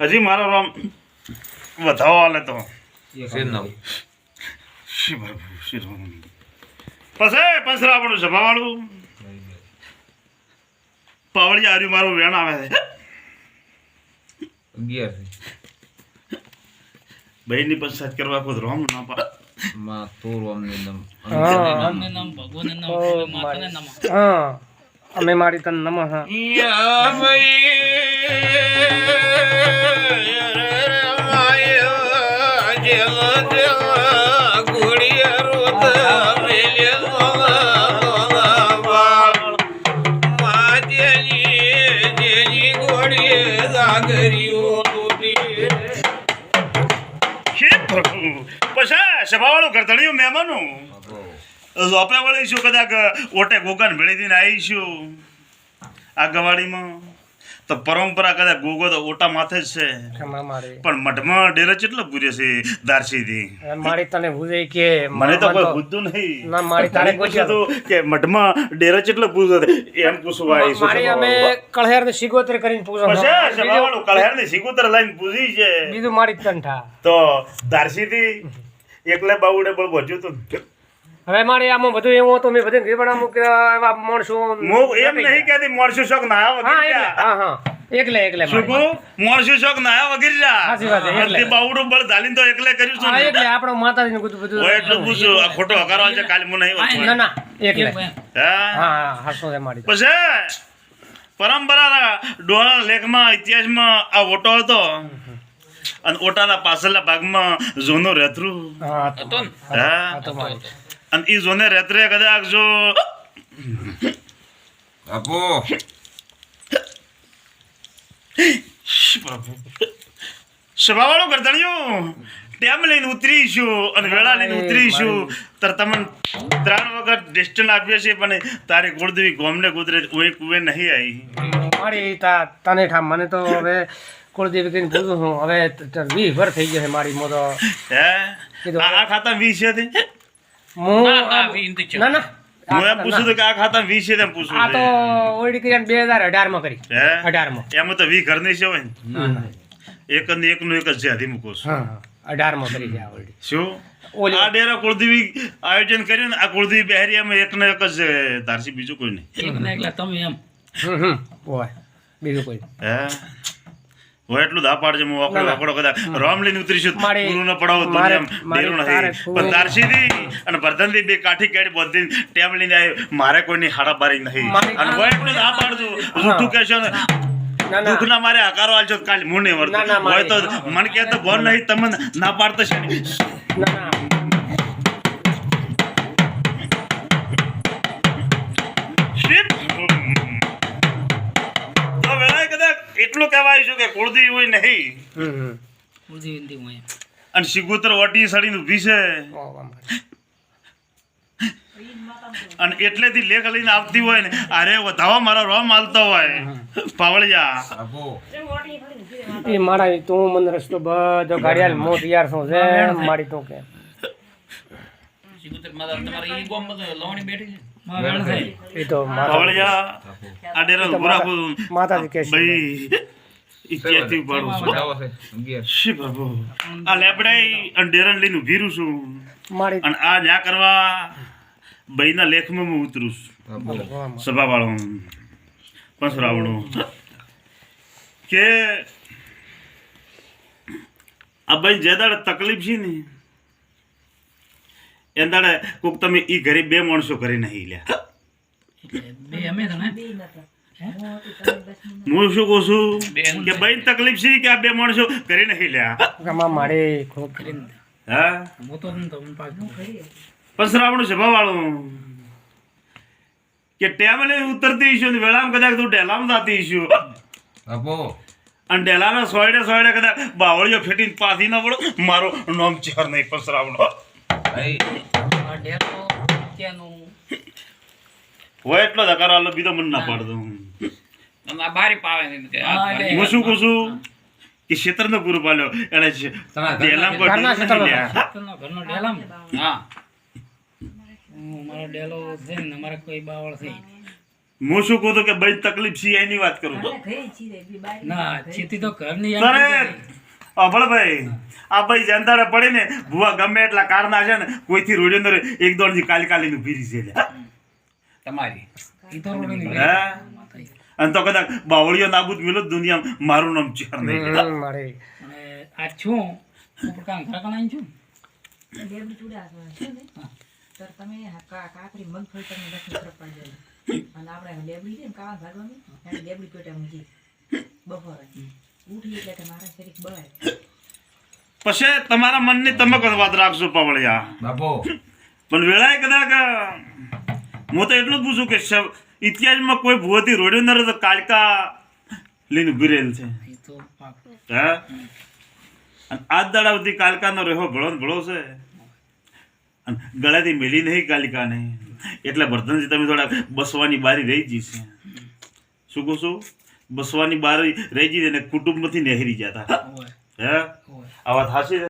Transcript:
હજી મારો રામ વધાવો હાલે તો. શી રામ. સભાવાળું પાવળી આર્યું મારું વેણ આવે છે. અગિયાર. બહેનની પંચાયત કરવા ખુદ રામ ના પાડે. માં તોર અમને નમ. નમ. ભગવાનને નમ માતાને નમ. હા. અમે મારી તન નમઃ. પછી સભાવાળું ગરદણીયું મહેમાનું. આપણે વળીશું કદાચ ઓટે ગોગાને ભેળી દઈને આવીશું. આ ગવાડીમાં તો પરંપરા કદાચ ગોગો તો ઓટા માથે જ છે. પણ મઠમાં ડેરા કેટલો પૂર્યો છે દારસી થી મારી તને ભૂજે કે મને તો કોઈ તો- નહીં. ના મારી તારે પૂછ્યું હતું કે મઠમાં ડેરા કેટલો પૂજો એમ પૂછવા આવીશું મારી અમે કળહેર ને સિગોતર કરીને પૂછો. પછી કળહેર ને સિકુતર લઈને પૂછી છે. બીજું મારી તંઠા તો તો દારસીથી એકલે બાવડે બળ વધ્યું હતું હવે મારે આમાં બધું એવું હતું મેં બધું ગીરવાડામાં કે એવા માણસો હું એમ નહીં કહેતી મોરસું શોખ ના હા વગર હા હા. એકલે એકલે શું મારી. શોખ ના વગર સાચી વાત છે, એટલે. બાવડું બળ ધાલીને તો એકલે કર્યું છું હા આપણો માતાજીનું બધું બધું એટલું પૂછું આ ખોટો હકારો છે કાલે હું નહીં ના. ના એકલે. હા? હા હા હાસો છે મારી પછી પરંપરાના ડોહાના લેખમાં ઇતિહાસમાં આ ઓટો હતો. અને ઓટાના પાછળના ભાગમાં ઝોનું રેતરું હા હા હા તો મારી. અને એ જોને રેતરે કદાચ જો આપો સ્વભાવવાળું ગરદણિયું ટેમ લઈને ઉતરીશું અને વેળા લઈને ઉતરીશું. તાર તમને ત્રણ વખત ડિસ્ટન્સ આપીએ છીએ પણ તારી કુળદેવી ગોમને ગુદરે કોઈ કુએ નહીં આવી મારી તા તને ઠા મને તો હવે કુળદેવી કહીને પૂછું છું હવે વીસ ભર થઈ ગયો છે મારી મો તો હે. આ ખાતા વીસ છે ના ના. હું એમ પૂછું છું કે આ ખાતા વી છે તેમ પૂછું આ તો બે હજાર કરી. એમાં તો વી ઘરની છે હોય ને? ના ના. એક નું એક જ છે હજી મૂકો છું. હા અઢારમાં કરી છે ઓલરેડી. શું? આ ડેરા કુળદેવી આયોજન કર્યું ને આ કુળદેવી બહેરીયામાં એક ને એક જ તારસી ધારસી બીજું કોઈ નહીં. એકલા તમે એમ. બીજું કોઈ હે? હોય એટલું દા પાડજે હું વાકડો વાકડો કદાચ રામ લઈને ઉતરીશું મારે- ન પડાવો મારે- ડેરું નથી. પણ દારસીથી અને વર્ધનથી બે કાઠી કાઢી બધી ટેમ લઈને આવી મારે કોઈની હાડાબારી નહીં મારે- અને હોય એટલું દા પાડજો જૂઠું કહેશો ને દુઃખ ના. મારે આકારો આલજો કાલ મું નહીં મળતો હોય તો મન કે તો બોલ નહીં તમને ના પાડતો છે ના ના. એટલું કહેવાય છે કે કુળદી હોય નહીં. હમ હમ. બધી વિનંતી હું એમ. અને સિગોતર વટી સડીને ઊભી છે. અને એટલેથી લેખ લઈને આવતી હોય ને અરે વધાવા મારો રોમ હાલતો હોય. પાવળિયા. એ મારા તું મને રસ્તો બધો ગાડિયાલ મો તૈયાર છું છે મારી તું કે. સિકુતર માતા તમારે ઈ ગોમ બધું. લવણી બેઠી છે. માં એ તો માતા પાવળિયા આ માતાજી કહે ભાઈ ઇત્યાથી પાડું છું. જાવો છે. અગિયાર શી પ્રભુ આ લેબડાઈ અને ડેરન લઈને ઊભી છું. અને આ ન્યા કરવા ભાઈના લેખમાં હું ઉતરું છું. સભા વાળો પસરાવડો કે આ ભાઈ જે દાડે તકલીફ છે ને એ કોક તમે ઈ ઘરે બે માણસો કરી નહીં લ્યા. બે અમે હું? શું કહું છું? બે કે ભાઈ તકલીફ છે કે આ બે માણસો કરી નહીં લ્યા? મારે હા? હું તો સભા વાળું કે ટેબલે ઉતરતી ઈશું વેળામાં કદાચ તું ડેલામાં થતી ઈશું આપો અને ડેલાના સોયડે સોયડે કદાચ બાવળીઓ ફેટીને પાસી ના પડો મારો નામ ચાર નહીં પસરાવણો હોય એટલો જ આલો બીજો મન ના પાડતો. અને બારી પાવે ને હું શું કહું છું કે ક્ષેત્રને પૂરું પાલ્યો એને ડેલામ પર ઘરના ડેલામ? હા. મારો ડેલો છે ને મારે કોઈ બાવળ થઈ હું શું કહું તો કે ભાઈ તકલીફ છે એની વાત કરું તો. ના ચીતી તો ઘરની તારે એમ અભળ ભાઈ આ ભાઈ જનતાડે પડે ને ભુવા ગમે એટલા કારના છે ને કોઈથી રોડ્યો અંદર એક દોડથી કાલી કાલી નું પીરી છે તમારી. ઈ તો રોડની હે? અને તો કદાચ બાવળીઓ નાબૂદ મિલો દુનિયા મારું નામ ચેર નહીં હમ, મારે. અને આ છું. ઉપર કામ છું. લેબડી ચૂડા છે ને તો તમે કા- મગફળી તમે લખી તરફ પાડી દેજો. અને આપણે લેબડી છે ને કાવા ભાગવાની એને લેબડી પેટે મૂકી બપોરે. પછી તમારા મનની તમે વાત રાખશો પાવળિયા. બાપો. પણ વેળાએ કદાચ હું તો એટલું જ પૂછું કે ઇતિહાસમાં કોઈ ભૂવાથી રોડ્યો ન તો કાળકા લઈને ઊભી રહેલ છે. એ તો પાકું. હે? અને આજ દાડા સુધી કાલકાનો રેહો ભળો ભળો છે. ગળાથી મેલી નહીં કાલિકાને એટલે વર્ધનજી તમે થોડા બસવાની બારી રહી ગઈ છે. શું કહું છું? બસવાની બહાર રહી ગઈ અને કુટુંબમાંથી નહેરી જતા. હે? આ વાત છે?